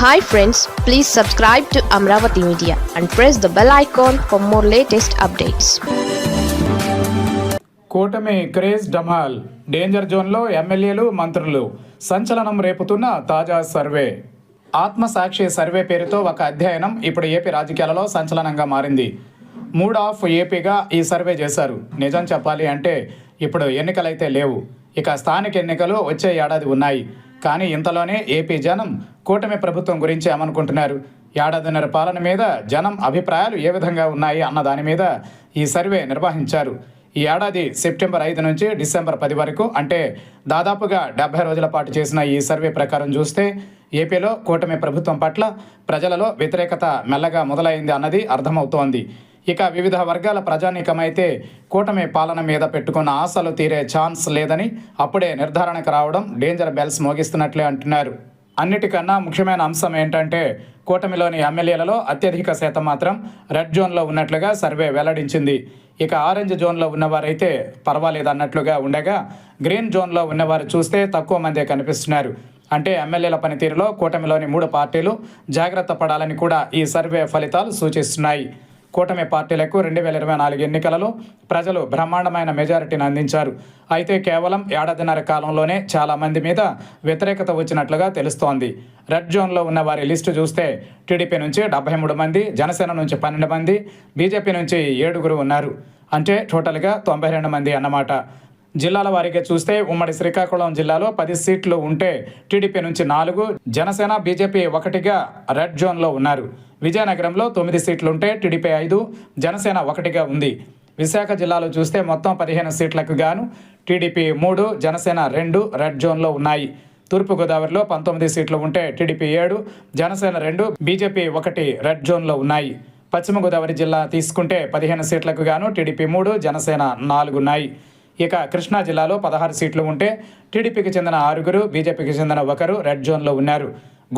Hi friends please subscribe to Amaravati media and press the bell icon for more latest updates కూటమి craze డమాల్ danger జోన్లో ఎమ్మెల్యేలు మంత్రులు సంచలనం రేపుతున్న తాజా సర్వే. ఆత్మసాక్షి సర్వే పేరుతో ఒక అధ్యయనం ఇప్పుడు ఏపీ రాజకీయాలలో సంచలనంగా మారింది. మూడ్ ఆఫ్ ఏపీగా ఈ సర్వే చేశారు. నిజం చెప్పాలి అంటే ఇప్పుడు ఎన్నికలైతే లేవు ఇక స్థానిక ఎన్నికలు వచ్చే ఏడాది ఉన్నాయి. కానీ ఇంతలోనే ఏపీ జనం కూటమి ప్రభుత్వం గురించి ఏమనుకుంటున్నారు? ఏడాదిన్నర పాలన మీద జనం అభిప్రాయాలు ఏ విధంగా ఉన్నాయి అన్న దాని మీద ఈ సర్వే నిర్వహించారు. ఈ ఏడాది సెప్టెంబర్ ఐదు నుంచి డిసెంబర్ పది వరకు అంటే దాదాపుగా డెబ్బై రోజుల పాటు చేసిన ఈ సర్వే ప్రకారం చూస్తే ఏపీలో కూటమి ప్రభుత్వం పట్ల ప్రజలలో వ్యతిరేకత మెల్లగా మొదలైంది అన్నది అర్థమవుతోంది. ఇక వివిధ వర్గాల ప్రజానీకమైతే కూటమి పాలన మీద పెట్టుకున్న ఆశలు తీరే ఛాన్స్ లేదని అప్పుడే నిర్ధారణకు రావడం డేంజర్ బెల్స్ మోగిస్తున్నట్లే అంటున్నారు. అన్నిటికన్నా ముఖ్యమైన అంశం ఏంటంటే కూటమిలోని ఎమ్మెల్యేలలో అత్యధిక శాతం మాత్రం రెడ్ జోన్లో ఉన్నట్లుగా సర్వే వెల్లడించింది. ఇక ఆరెంజ్ జోన్లో ఉన్నవారైతే పర్వాలేదు అన్నట్లుగా ఉండగా గ్రీన్ జోన్లో ఉన్నవారు చూస్తే తక్కువ మందే కనిపిస్తున్నారు. అంటే ఎమ్మెల్యేల పనితీరులో కూటమిలోని మూడు పార్టీలు జాగ్రత్త పడాలని కూడా ఈ సర్వే ఫలితాలు సూచిస్తున్నాయి. కూటమి పార్టీలకు రెండు వేల ఇరవై నాలుగు ఎన్నికలలో ప్రజలు బ్రహ్మాండమైన మెజారిటీని అందించారు. అయితే కేవలం ఏడాదిన్నర కాలంలోనే చాలా మంది మీద వ్యతిరేకత వచ్చినట్లుగా తెలుస్తోంది. రెడ్ జోన్లో ఉన్న వారి లిస్టు చూస్తే టీడీపీ నుంచి డెబ్బై మూడు మంది జనసేన నుంచి పన్నెండు మంది బీజేపీ నుంచి ఏడుగురు ఉన్నారు. అంటే టోటల్గా తొంభై రెండు మంది అన్నమాట. జిల్లాల వారీగా చూస్తే ఉమ్మడి శ్రీకాకుళం జిల్లాలో పది సీట్లు ఉంటే టీడీపీ నుంచి నాలుగు జనసేన బీజేపీ ఒకటిగా రెడ్ జోన్లో ఉన్నారు. విజయనగరంలో తొమ్మిది సీట్లు ఉంటే టీడీపీ ఐదు జనసేన ఒకటిగా ఉంది. విశాఖ జిల్లాలో చూస్తే మొత్తం పదిహేను సీట్లకు గాను టీడీపీ మూడు జనసేన రెండు రెడ్ జోన్లో ఉన్నాయి. తూర్పుగోదావరిలో పంతొమ్మిది సీట్లు ఉంటే టీడీపీ ఏడు జనసేన రెండు బీజేపీ ఒకటి రెడ్ జోన్లో ఉన్నాయి. పశ్చిమ గోదావరి జిల్లా తీసుకుంటే పదిహేను సీట్లకు గాను టీడీపీ మూడు జనసేన నాలుగు ఉన్నాయి. ఇక కృష్ణా జిల్లాలో పదహారు సీట్లు ఉంటే టీడీపీకి చెందిన ఆరుగురు బీజేపీకి చెందిన ఒకరు రెడ్ జోన్లో ఉన్నారు.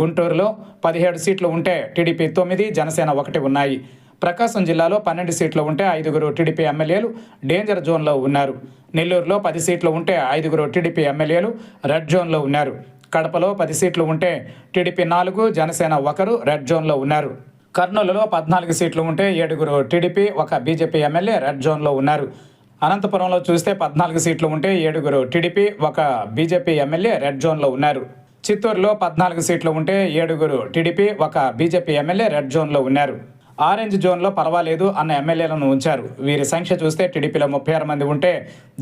గుంటూరులో పదిహేడు సీట్లు ఉంటే టీడీపీ తొమ్మిది జనసేన ఒకటి ఉన్నాయి. ప్రకాశం జిల్లాలో పన్నెండు సీట్లు ఉంటే ఐదుగురు టీడీపీ ఎమ్మెల్యేలు డేంజర్ జోన్లో ఉన్నారు. నెల్లూరులో పది సీట్లు ఉంటే ఐదుగురు టీడీపీ ఎమ్మెల్యేలు రెడ్ జోన్లో ఉన్నారు. కడపలో పది సీట్లు ఉంటే టీడీపీ నాలుగు జనసేన ఒకరు రెడ్ జోన్లో ఉన్నారు. కర్నూలులో పద్నాలుగు సీట్లు ఉంటే ఏడుగురు టీడీపీ ఒక బీజేపీ ఎమ్మెల్యే రెడ్ జోన్లో ఉన్నారు. అనంతపురంలో చూస్తే పద్నాలుగు సీట్లు ఉంటే ఏడుగురు. టీడీపీ ఒక బీజేపీ ఎమ్మెల్యే రెడ్ జోన్లో ఉన్నారు. చిత్తూరులో పద్నాలుగు సీట్లు ఉంటే ఏడుగురు. టీడీపీ ఒక బీజేపీ ఎమ్మెల్యే రెడ్ జోన్లో ఉన్నారు. ఆరెంజ్ జోన్లో పర్వాలేదు అన్న ఎమ్మెల్యేలను ఉంచారు. వీరి సంఖ్య చూస్తే టీడీపీలో ముప్పై ఆరు మంది ఉంటే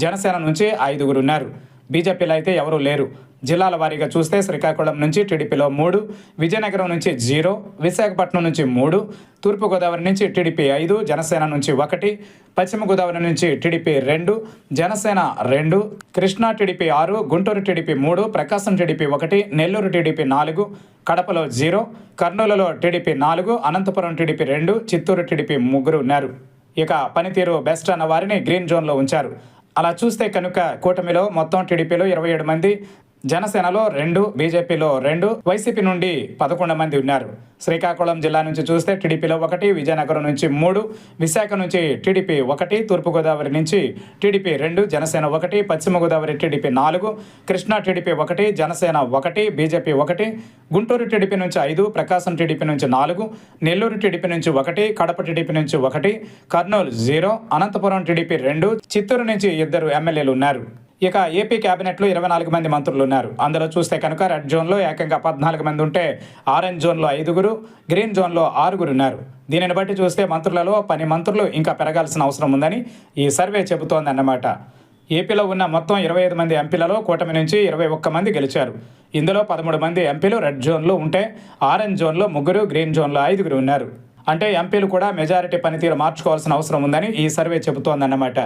జనసేన నుంచి ఐదుగురు ఉన్నారు. బీజేపీలో అయితే ఎవరూ లేరు. జిల్లాల వారీగా చూస్తే శ్రీకాకుళం నుంచి టీడీపీలో మూడు విజయనగరం నుంచి జీరో విశాఖపట్నం నుంచి మూడు తూర్పుగోదావరి నుంచి టీడీపీ ఐదు జనసేన నుంచి ఒకటి పశ్చిమ గోదావరి నుంచి టీడీపీ రెండు జనసేన రెండు కృష్ణా టీడీపీ ఆరు గుంటూరు టీడీపీ మూడు ప్రకాశం టీడీపీ ఒకటి నెల్లూరు టీడీపీ నాలుగు కడపలో జీరో కర్నూలులో టీడీపీ నాలుగు అనంతపురం టీడీపీ రెండు చిత్తూరు టీడీపీ ముగ్గురు ఉన్నారు. ఇక పనితీరు బెస్ట్ అన్న వారిని గ్రీన్ జోన్లో ఉంచారు. అలా చూస్తే కనుక కూటమిలో మొత్తం టీడీపీలో ఇరవై ఏడు మంది జనసేనలో రెండు బీజేపీలో రెండు వైసీపీ నుండి పదకొండు మంది ఉన్నారు. శ్రీకాకుళం జిల్లా నుంచి చూస్తే టీడీపీలో ఒకటి విజయనగరం నుంచి మూడు విశాఖ నుంచి టీడీపీ ఒకటి తూర్పుగోదావరి నుంచి టీడీపీ రెండు జనసేన ఒకటి పశ్చిమ గోదావరి టీడీపీ నాలుగు కృష్ణా టీడీపీ ఒకటి జనసేన ఒకటి బీజేపీ ఒకటి గుంటూరు టీడీపీ నుంచి ఐదు ప్రకాశం టీడీపీ నుంచి నాలుగు నెల్లూరు టీడీపీ నుంచి ఒకటి కడప టీడీపీ నుంచి ఒకటి కర్నూలు జీరో అనంతపురం టీడీపీ రెండు చిత్తూరు నుంచి ఇద్దరు ఎమ్మెల్యేలు ఉన్నారు. ఇక ఏపీ క్యాబినెట్లో ఇరవై నాలుగు మంది మంత్రులు ఉన్నారు అందులో చూస్తే కనుక రెడ్ జోన్లో ఏకంగా పద్నాలుగు మంది ఉంటే ఆరెంజ్ జోన్లో ఐదుగురు గ్రీన్ జోన్లో ఆరుగురు ఉన్నారు దీనిని బట్టి చూస్తే మంత్రులలో పని మంత్రులు ఇంకా పెరగాల్సిన అవసరం ఉందని ఈ సర్వే చెబుతోంది అన్నమాట ఏపీలో ఉన్న మొత్తం ఇరవై ఐదు మంది ఎంపీలలో కూటమి నుంచి ఇరవై ఒక్క మంది గెలిచారు. ఇందులో పదమూడు మంది ఎంపీలు రెడ్ జోన్లో ఉంటే ఆరెంజ్ జోన్లో ముగ్గురు గ్రీన్ జోన్లో ఐదుగురు ఉన్నారు. అంటే ఎంపీలు కూడా మెజారిటీ పనితీరు మార్చుకోవాల్సిన అవసరం ఉందని ఈ సర్వే చెబుతోందన్నమాట.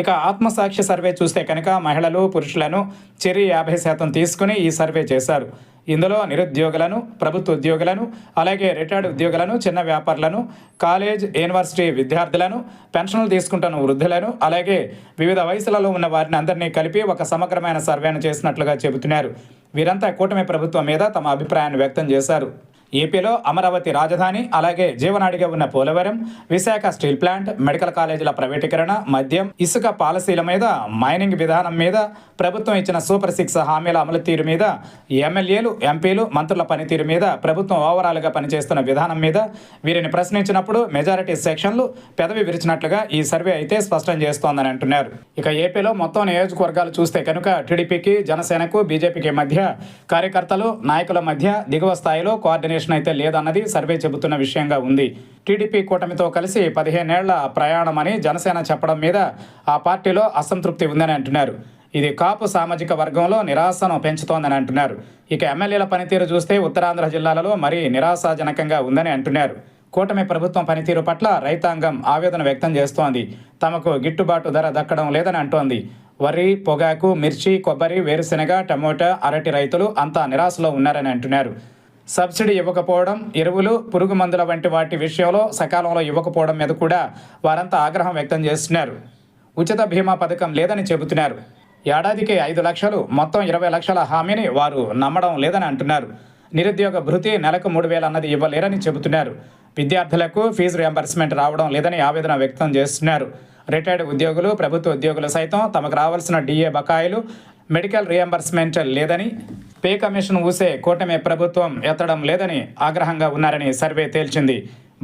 ఇక ఆత్మసాక్షి సర్వే చూస్తే కనుక మహిళలు పురుషులను చెరి యాభై శాతం తీసుకుని ఈ సర్వే చేశారు. ఇందులో నిరుద్యోగులను ప్రభుత్వ ఉద్యోగులను అలాగే రిటైర్డ్ ఉద్యోగులను చిన్న వ్యాపారులను కాలేజ్ యూనివర్సిటీ విద్యార్థులను పెన్షన్లు తీసుకుంటున్న వృద్ధులను అలాగే వివిధ వయసులలో ఉన్న వారిని అందరినీ కలిపి ఒక సమగ్రమైన సర్వేను చేసినట్లుగా చెబుతున్నారు. వీరంతా కూటమి ప్రభుత్వం మీద తమ అభిప్రాయాన్ని వ్యక్తం చేశారు. ఏపీలో అమరావతి రాజధాని అలాగే జీవనాడిగా ఉన్న Polavaram Visakha steel plant medical కాలేజీల ప్రైవేటీకరణ మద్యం ఇసుక పాలసీల మీద మైనింగ్ విధానం మీద ప్రభుత్వం ఇచ్చిన సూపర్ సిక్స్ హామీల అమలు తీరు మీద ఎమ్మెల్యేలు ఎంపీలు మంత్రుల పనితీరు మీద ప్రభుత్వం ఓవరాల్గా పనిచేస్తున్న విధానం మీద వీరిని ప్రశ్నించినప్పుడు మెజారిటీ సెక్షన్లు పెదవి విరిచినట్లుగా ఈ సర్వే అయితే స్పష్టం చేస్తోందని అంటున్నారు. ఇక ఏపీలో మొత్తం నియోజకవర్గాలు చూస్తే కనుక టీడీపీకి జనసేనకు బీజేపీకి మధ్య కార్యకర్తలు నాయకుల మధ్య దిగువ స్థాయిలో కోఆర్డినేషన్ అయితే లేదన్నది సర్వే చెబుతున్న విషయంగా ఉంది. టీడీపీ కూటమితో కలిసి పదిహేనేళ్ళ ప్రయాణం అని జనసేన చెప్పడం మీద ఆ పార్టీలో అసంతృప్తి ఉందని అంటున్నారు. ఇది కాపు సామాజిక వర్గంలో నిరాశను పెంచుతోందని అంటున్నారు. ఇక ఎమ్మెల్యేల పనితీరు చూస్తే ఉత్తరాంధ్ర జిల్లాలలో మరీ నిరాశాజనకంగా ఉందని అంటున్నారు. కూటమి ప్రభుత్వం పనితీరు పట్ల రైతాంగం ఆవేదన వ్యక్తం చేస్తోంది. తమకు గిట్టుబాటు ధర దక్కడం లేదని అంటోంది. వరి పొగాకు మిర్చి కొబ్బరి వేరుశెనగ టమోటా అరటి రైతులు అంతా నిరాశలో ఉన్నారని అంటున్నారు. సబ్సిడీ ఇవ్వకపోవడం ఎరువులు పురుగు మందుల వంటి వాటి విషయంలో సకాలంలో ఇవ్వకపోవడం మీద కూడా వారంతా ఆగ్రహం వ్యక్తం చేస్తున్నారు. ఉచిత బీమా పథకం లేదని చెబుతున్నారు. ఏడాదికి ఐదు లక్షలు మొత్తం ఇరవై లక్షల హామీని వారు నమ్మడం లేదని అంటున్నారు. నిరుద్యోగ భృతి నెలకు మూడు వేలు అన్నది ఇవ్వలేరని చెబుతున్నారు. విద్యార్థులకు ఫీజు రియంబర్స్మెంట్ రావడం లేదని ఆవేదన వ్యక్తం చేస్తున్నారు. రిటైర్డ్ ఉద్యోగులు ప్రభుత్వ ఉద్యోగులు సైతం తమకు రావాల్సిన డిఏ బకాయిలు మెడికల్ రియంబర్స్మెంట్ లేదని పే కమిషన్ ఊసే కూటమి ప్రభుత్వం ఎత్తడం లేదని ఆగ్రహంగా ఉన్నారని సర్వే తేల్చింది.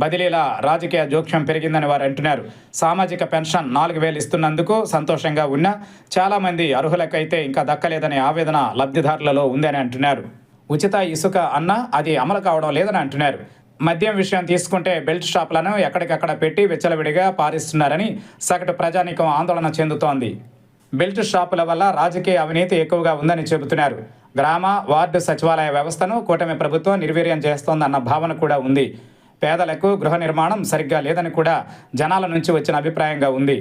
బదిలీల రాజకీయ జోక్యం పెరిగిందని వారు అంటున్నారు. సామాజిక పెన్షన్ నాలుగు వేలు ఇస్తున్నందుకు సంతోషంగా ఉన్నా చాలామంది అర్హులకైతే ఇంకా దక్కలేదనే ఆవేదన లబ్ధిదారులలో ఉందని అంటున్నారు. ఉచిత ఇసుక అన్న అది అమలు కావడం లేదని అంటున్నారు. మద్యం విషయం తీసుకుంటే బెల్ట్ షాపులను ఎక్కడికక్కడ పెట్టి విచ్చలవిడిగా పారిస్తున్నారని సగటు ప్రజానీకం ఆందోళన చెందుతోంది. బెల్ట్ షాపుల వల్ల రాజకీయ అవినీతి ఎక్కువగా ఉందని చెబుతున్నారు. గ్రామ వార్డు సచివాలయ వ్యవస్థను కూటమి ప్రభుత్వం నిర్వీర్యం చేస్తోందన్న భావన కూడా ఉంది. పేదలకు గృహ నిర్మాణం సరిగ్గా లేదని కూడా జనాల నుంచి వచ్చిన అభిప్రాయంగా ఉంది.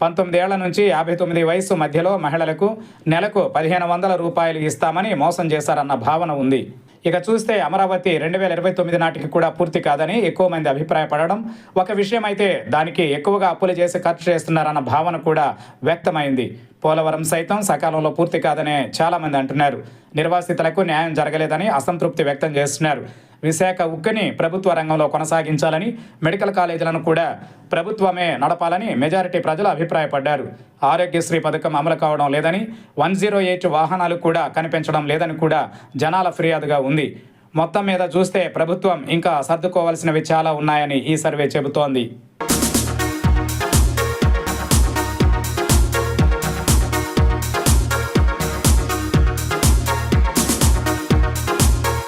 పంతొమ్మిదేళ్ళ నుంచి యాభై తొమ్మిది వయసు మధ్యలో మహిళలకు నెలకు పదిహేను వందల రూపాయలు ఇస్తామని మోసం చేశారన్న భావన ఉంది. ఇక చూస్తే అమరావతి రెండు వేల ఇరవై తొమ్మిది నాటికి కూడా పూర్తి కాదని ఎక్కువ మంది అభిప్రాయపడడం ఒక విషయం అయితే దానికి ఎక్కువగా అప్పులు చేసి ఖర్చు చేస్తున్నారన్న భావన కూడా వ్యక్తమైంది. పోలవరం సైతం సకాలంలో పూర్తి కాదనే చాలామంది అంటున్నారు. నిర్వాసితులకు న్యాయం జరగలేదని అసంతృప్తి వ్యక్తం చేస్తున్నారు. విశాఖ ఉక్కుని ప్రభుత్వ రంగంలో కొనసాగించాలని మెడికల్ కాలేజీలను కూడా ప్రభుత్వమే నడపాలని మెజారిటీ ప్రజలు అభిప్రాయపడ్డారు. ఆరోగ్యశ్రీ పథకం అమలు కావడం లేదని వన్ జీరో ఎయిట్ వాహనాలు కూడా కనిపించడం లేదని కూడా జనాల ఫిర్యాదుగా ఉంది. మొత్తం మీద చూస్తే ప్రభుత్వం ఇంకా సర్దుకోవాల్సినవి చాలా ఉన్నాయని ఈ సర్వే చెబుతోంది.